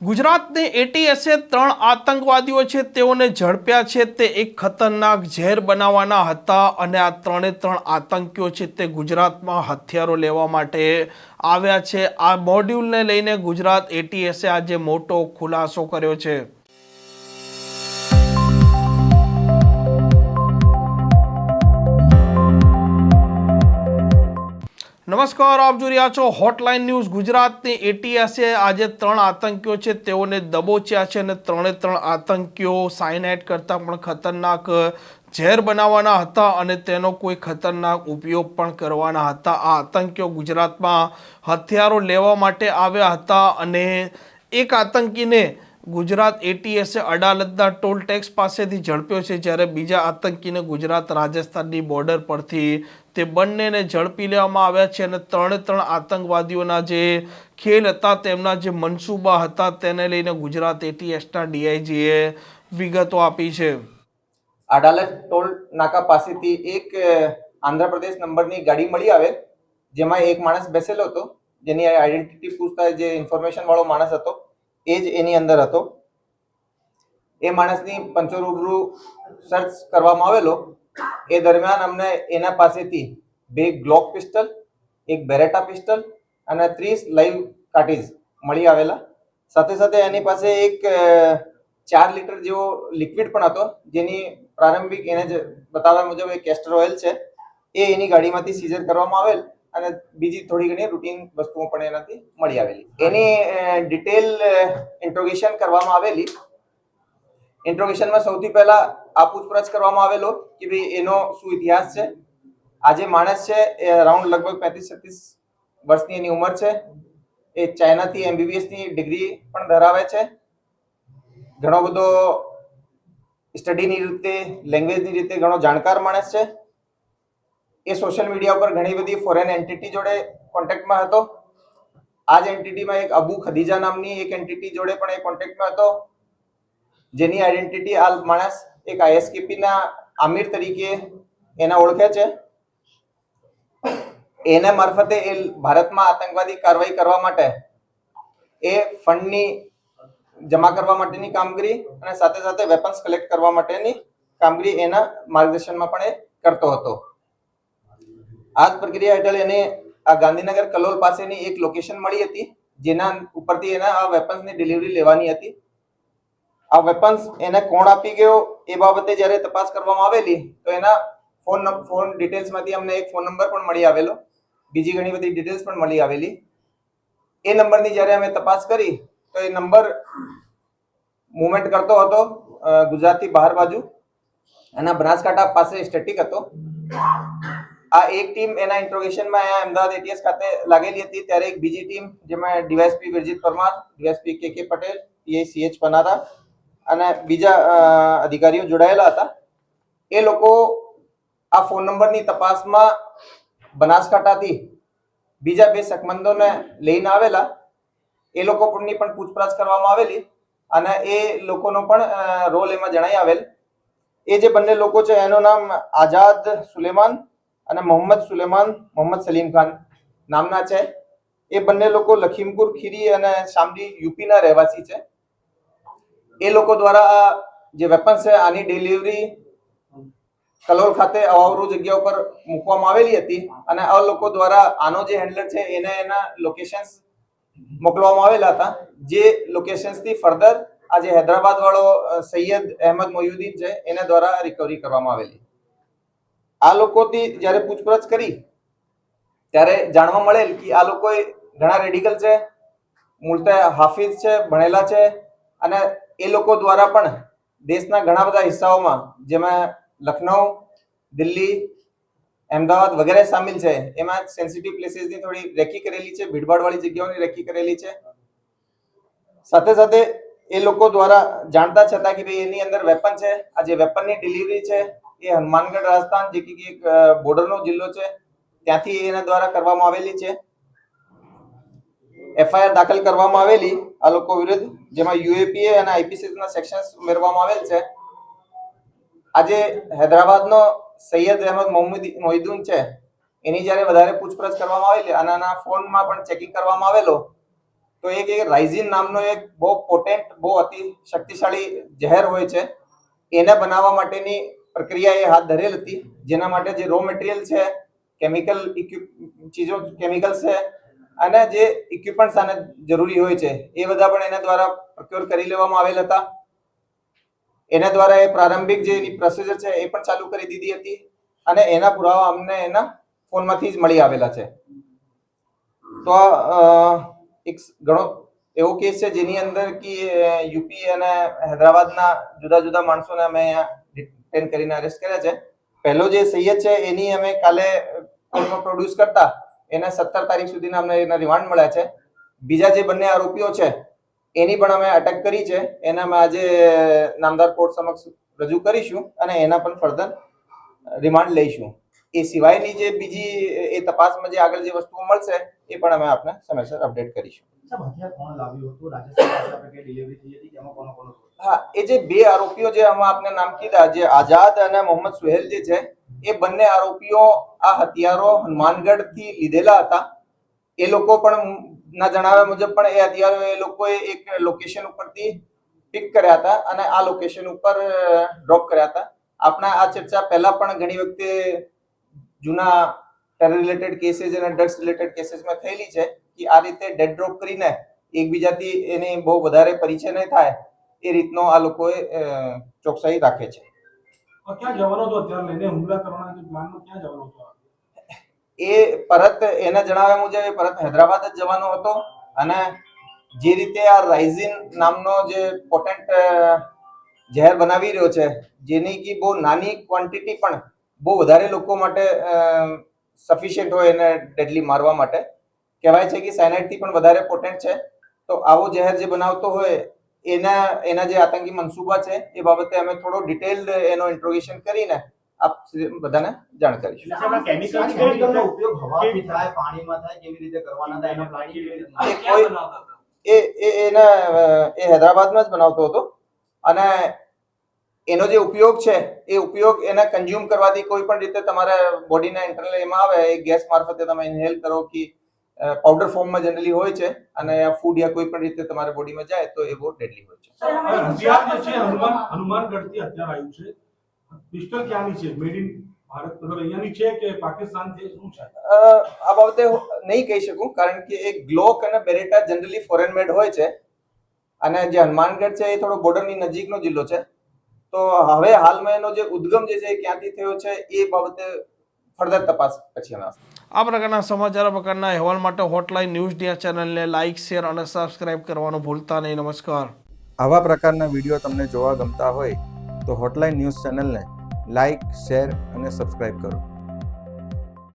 ગુજરાતની એટીએસે ત્રણ આતંકવાદીઓ છે, તેઓને ઝડપ્યા છે. તે એક ખતરનાક ઝેર બનાવવાના હતા અને આ ત્રણે ત્રણ આતંકીઓ છે, તે ગુજરાતમાં હથિયારો લેવા માટે આવ્યા છે. આ મોડ્યુલને લઈને ગુજરાત એટીએસે આજે મોટો ખુલાસો કર્યો છે. નમસ્કાર, આપ જોઈ રહ્યા છો હોટલાઇન ન્યૂઝ ગુજરાતની એટીએસે આજે ત્રણ આતંકીઓ છે, તેઓને દબોચ્યા છે અને ત્રણે ત્રણ આતંકીઓ સાયનાઇટ કરતાં પણ ખતરનાક ઝેર બનાવવાના હતા અને તેનો કોઈ ખતરનાક ઉપયોગ પણ કરવાના હતા. આ આતંકીઓ ગુજરાતમાં હથિયારો લેવા માટે આવ્યા હતા અને એક આતંકીને ગુજરાત એટીએસે અડાલતના ટોલ ટેક્સ પાસેથી ઝડપ્યો છે જ્યારે બીજા આતંકીને ગુજરાત રાજસ્થાનની બોર્ડર પરથી તે બંનેને ઝડપી લેવામાં આવ્યા છે અને ત્રણે ત્રણ આતંકવાદીઓના જે ખેલ હતા, તેમના જે મનસૂબા હતા, તેને લઈને ગુજરાત એટીએસના ડીઆઈજીએ વિગતો આપી છે. અડાલજ ટોલ નાકા પાસેથી એક આંધ્રપ્રદેશ નંબરની ગાડી મળી આવે, જેમાં એક માણસ બેસેલો હતો. જેની આઈડેન્ટિટી પૂછતા જે ઇન્ફોર્મેશન વાળો માણસ હતો. એ જ એની અંદર હતો. એ માણસની પંચો રૂબરૂ સર્ચ કરવામાં આવેલો. એ દરમિયાન અમને એના પાસેથી બે ગ્લોક પિસ્ટલ એક બેરેટા પિસ્ટલ અને ત્રીસ લાઈવ કાર્ટીજ મળી આવેલા. સાથે સાથે એની પાસે એક ચાર લીટર જેવો લિક્વિડ પણ હતો, જેની પ્રારંભિક એને જ બતાવ્યા મુજબ એ કેસ્ટર ઓઇલ છે. એ એની ગાડીમાંથી સીઝર કરવામાં આવેલ. અને બીજી થોડી ઘણી રૂટીન વસ્તુઓ પણ એનાથી મળી આવેલી. એની ડિટેલ ઇન્ટ્રોગેશન કરવામાં આવેલી. ઇન્ટ્રોગેશનમાં સૌથી પહેલા આ પૂછપરછ કરવામાં આવેલો કે ભાઈ એનો શું ઇતિહાસ છે? આજે માણસ છે એ અરાઉન્ડ લગભગ પેંત્રીસ છત્રીસ વર્ષની એની ઉંમર છે. એ ચાઇનાથી એમબીબીએસની ડિગ્રી પણ ધરાવે છે. ઘણો બધો સ્ટડીની રીતે લેંગ્વેજની રીતે ઘણો જાણકાર માણસ છે. એ સોશિયલ મીડિયા ઉપર ઘણી બધી ફોરેન એન્ટિટી જોડે કોન્ટેક્ટમાં હતો. આ જ એન્ટિટીમાં એક અબુ ખદીજા નામની એક એન્ટિટી જોડે પણ એ કોન્ટેક્ટમાં હતો. જેની આઈડેન્ટિટી આ માણસ એક આઈએસકેપી ના આમિર તરીકે એને ઓળખે છે. એના મારફતે એ ભારતમાં આતંકવાદી કારવાઈ કરવા માટે એ ફંડની જમા કરવા માટેની કામગીરી અને સાથે સાથે વેપન્સ કલેક્ટ કરવા માટેની કામગીરી એના માર્ગદર્શનમાં પણ એ કરતો હતો. આ જ પ્રક્રિયા હેઠળ એને આ ગાંધીનગર કલોલ પાસેની એક લોકેશન મળી હતી, જેના ઉપરથી એના આ વેપન્સની ડિલિવરી લેવાની હતી. આ વેપન્સ એને કોણ આપી ગયો એ બાબતે જ્યારે તપાસ કરવામાં આવેલી, તો એના ફોન ફોન ડિટેલ્સમાંથી અમને એક ફોન નંબર પણ મળી આવેલો. બીજી ઘણી બધી ડિટેલ્સ પણ મળી આવેલી. એ નંબરની જ્યારે અમે તપાસ કરી, તો એ નંબર મુવમેન્ટ કરતો હતો ગુજરાતથી બહાર બાજુ. એના બનાસકાંઠા પાસે સ્ટેટિક હતો. આ એક ટીમ એના ઇન્ટ્રોગેશનમાં અહીંયા અમદાવાદ એટીએસ ખાતે લાગેલી હતી. ત્યારે એક બીજી ટીમ, જેમાં ડીવાયસપી વિરજીત પરમાર, ડીવાયસપી કે કે પટેલ, પીઆઈ સીએચ પનારા અને બીજા અધિકારીઓ જોડાયેલા હતા. એ લોકો આ ફોન નંબરની તપાસમાં બનાસકાંઠાથી બીજા બે શકમંદોને લઈને આવેલા. એ લોકો પણની પણ પૂછપરછ કરવામાં આવેલી અને એ લોકોનો પણ રોલ એમાં જણાઈ આવેલ. એ જે બંને લોકો છે, એનું નામ આઝાદ સુલેમાન અને મોહમ્મદ સુલેમાન, મોહમ્મદ સલીમ ખાન નામના છે. એ બંને લોકો લખીમપુર, ખીરી અને શામડી યુપીના રહેવાસી છે. એ લોકો દ્વારા જે વેપન્સ છે, આની ડિલિવરી કલોલ ખાતે અવાવરુ જગ્યા ઉપર મૂકવામાં આવેલી હતી અને આ લોકો દ્વારા આનો જે હેન્ડલર છે, એને એના લોકેશન્સ મોકલવામાં આવેલા હતા. જે લોકેશન્સથી ફર્ધર આ જે હૈદરાબાદ વાળો સૈયદ અહેમદ મોયુદ્દીન છે, એના દ્વારા રિકવરી કરવામાં આવેલી. આ લોકોથી જ્યારે પૂછપરછ કરી, ત્યારે જાણવા મળેલ કે આ લોકો ઘણા રેડિકલ છે, મૂળતે હાફિઝ છે, ભણેલા છે, અને એ લોકો દ્વારા પણ દેશના ઘણા બધા હિસ્સાઓમાં, જેમાં લખનઉ, દિલ્હી, અમદાવાદ વગેરે સામેલ છે, એમાં સેન્સિટિવ પ્લેસીસની થોડી રેકી કરેલી છે, ભીડભાડવાળી જગ્યાઓની રેકી કરેલી છે. સાથે સાથે એ લોકો દ્વારા જાણતા છતાં કે ભાઈ એની અંદર વેપન છે, આ જે વેપનની ડિલિવરી છે એ હનુમાનગઢ રાજસ્થાન, જે કે એક બોર્ડરનો જિલ્લો છે, ત્યાંથી એના દ્વારા કરવામાં આવેલી છે. એફઆઈઆર દાખલ કરવામાં આવેલી આ લોકો વિરુદ્ધ, જેમાં યુએપીએ અને આઈપીસી ના સેક્શન્સ ઉમેરવામાં આવેલ છે. આજે હૈદરાબાદનો સૈયદ અહેમદ મોહમ્મદ મોહિદ્દીન છે, એની જ્યારે વધારે પૂછપરછ કરવામાં આવેલી અને આના ફોનમાં પણ ચેકિંગ કરવામાં આવેલો, તો એક એક રાઇઝિન નામનો એક બહુ પોટેન્ટ બહુ અતિ શક્તિશાળી ઝેર હોય છે, એને બનાવવા માટેની પ્રક્રિયા એ હાથ ધરેલ હતી. જેના માટે જે રો મટીરિયલ છે કેમિકલ ચીજો કેમિકલ્સ છે, અને જે ઇક્વિપમેન્ટ્સ આને જરૂરી હોય છે, એ બધા પણ એના દ્વારા પ્રોક્યોર કરી લેવામાં આવેલ હતા. એના દ્વારા એ પ્રારંભિક જે પ્રોસિજર છે, એ પણ ચાલુ કરી દીધી હતી. અને એના પુરાવા અમને એના ફોનમાંથી જ મળી આવેલા છે. તો એક ઘણો એવો કેસ છે જેની અંદર કે યુપી અને હૈદરાબાદના જુદા જુદા માણસોને અમે અહીંયા ડિટેન કરીને અરેસ્ટ કર્યા છે. પહેલો જે સૈયદ છે, એની અમે કાલે કોર્ટમાં પ્રોડ્યુસ કરતા, એને સત્તર તારીખ સુધીના અમને એના રિમાન્ડ મળ્યા છે. બીજા જે બંને આરોપીઓ છે, એની પણ અમે અટક કરી છે. એને અમે આજે નામદાર કોર્ટ સમક્ષ રજૂ કરીશું અને એના પણ ફર્ધર રિમાન્ડ લઈશું. એ સિવાયની જે બીજી એ તપાસમાં જે આગળ જે વસ્તુઓ મળશે, એ પણ અમે આપને સમયસર અપડેટ કરીશું. હા, એ જે બે આરોપીઓ જે આમાં આપને નામ કીધા, જે આઝાદ અને મોહમ્મદ સુહેલ જે છે, એ બંને આરોપીઓ આ હથિયારો હનુમાનગઢથી લીધેલા હતા. એ લોકો પણ ના જણાવ્યા મુજબ પણ એ હથિયારો એ લોકોએ એક લોકેશન ઉપરથી પિક કર્યા હતા અને આ લોકેશન ઉપર ડ્રોપ કર્યા હતા. આપણા આ ચર્ચા પહેલા પણ ઘણી વખતે જૂના ટેરર રિલેટેડ કેસીસ અને ડ્રગ્સ રિલેટેડ કેસીસમાં થયેલી છે. આ રીતે ડેડ ડ્રોપ કરીને એકબીજાથી એને બહુ વધારે પરિચય નહીં થાય એ રીતનો આ લોકોએ ચોકસાઈ રાખે છે. એ પરત એના જણાવ્યા મુજબ એ પરત હૈદરાબાદ જ જવાનો હતો અને જે રીતે આ રાઇઝિન નામનો જે પોટેન્ટ ઝેર બનાવી રહ્યો છે જેની કે બહુ નાની ક્વોન્ટિટી પણ બહુ વધારે લોકો માટે સફિશિયન્ટ હોય એને ડેડલી મારવા માટે કહેવાય છે કે cyanide થી પણ વધારે પોટેન્ટ છે. તો આવો ઝેર જે બનાવતો હોય એના એના જે આતંકી મનસૂબા છે એ બાબતે અમે થોડો ડિટેલ્ડ એનો ઇન્ટ્રોગેશન કરીને આપ બધાને જાણ કરીશું. એટલે સાહેબ આ chemical આ કેવી chemical નો રીતે- ઉપયોગ હવાથી થાય પાણીમાં થાય કેવી રીતે કરવાના થાય એનો પ્લાનિંગ કેવી રીતે એ કોઈ એ એ એના એ હૈદરાબાદમાં જ બનાવતો હતો. અને એનો જે ઉપયોગ છે એ ઉપયોગ એને કન્ઝ્યુમ કરવાથી કોઈ પણ રીતે તમારા બોડીના ઇન્ટરનલ એમાં આવે એ ગેસ મારફતે તમે ઇન્હેલ કરો કે પાવડર ફોર્મમાં જનરલી હોય છે અને ફૂડ યા કોઈ પણ રીતે તમારા બોડીમાં જાય તો એ બહુ ડેડલી હોય છે. હથિયાર જે છે હનુમાન હનુમાનગઢથી હથિયાર આવ્યું છે. પિસ્ટલ ક્યાંની છે? મેડ ઇન ભારત મતલબ અહીંયાની છે કે પાકિસ્તાન છે? શું છે? આ બાબતે હું નહીં કહી શકું કારણ કે એ ગ્લોક અને બેરેટા જનરલી ફોરેન મેડ હોય છે. અને જે હનુમાનગઢ છે એ થોડો બોર્ડરની નજીકનો જિલ્લો છે. તો હવે હાલમાં એનો જે ઉદ્ગમ જે છે એ ક્યાંથી થયો છે એ બાબતે ફર્ધર તપાસ પછી અમે આ પ્રકારના સમાચાર પ્રકારના અહેવાલ માટે હોટલાઇન ન્યૂઝ ડિયા ચેનલને લાઇક શેર અને સબસ્ક્રાઇબ કરવાનું ભૂલતા નહીં. નમસ્કાર. આવા પ્રકારના વીડિયો તમને જોવા ગમતા હોય તો હોટલાઇન ન્યૂઝ ચેનલને લાઇક શેર અને સબસ્ક્રાઇબ કરો.